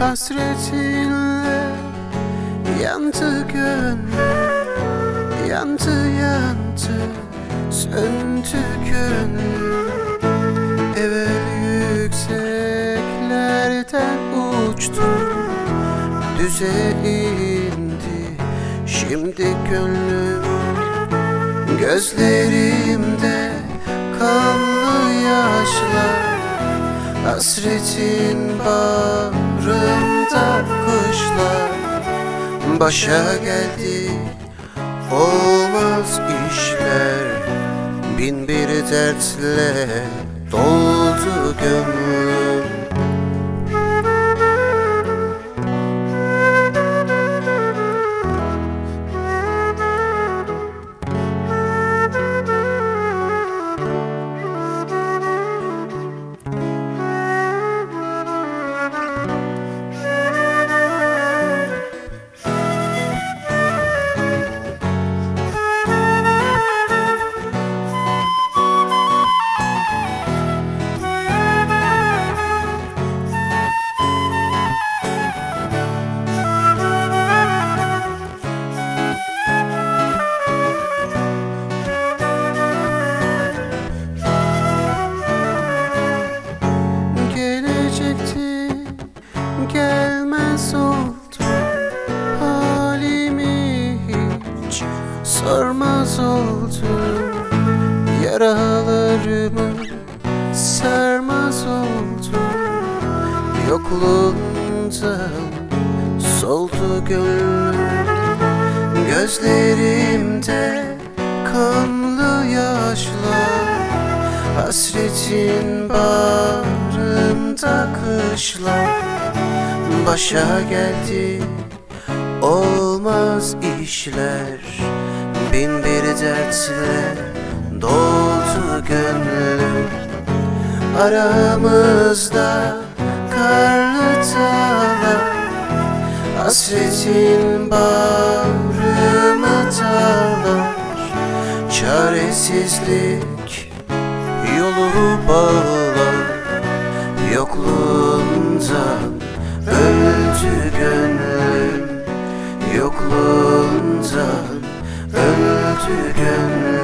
Hasretinle yandı gönlüm Yandı yandı söndü gönlüm. Evvel yükseklerden uçtum Düze indi. Şimdi gönlüm Gözlerimde kanlı yaşlar Hasretin bağrımda kışlar Başa geldi olmaz işler. Bin bir dertle doldu gönlüm sormaz oldu Yaralarımı sarmaz oldu. Yokluğundan soldu gönlüm Gözlerimde kanlı yaşlar. Hasretin bağrımda kışlar. Başa geldi olmaz işler Bin bir dertle doldu gönlüm. Aramızda karlı dağlar Hasretin bağrımı dağlar. Çaresizlik yolu bağlar Yokluğundan öldü gönlüm öldü gönlüm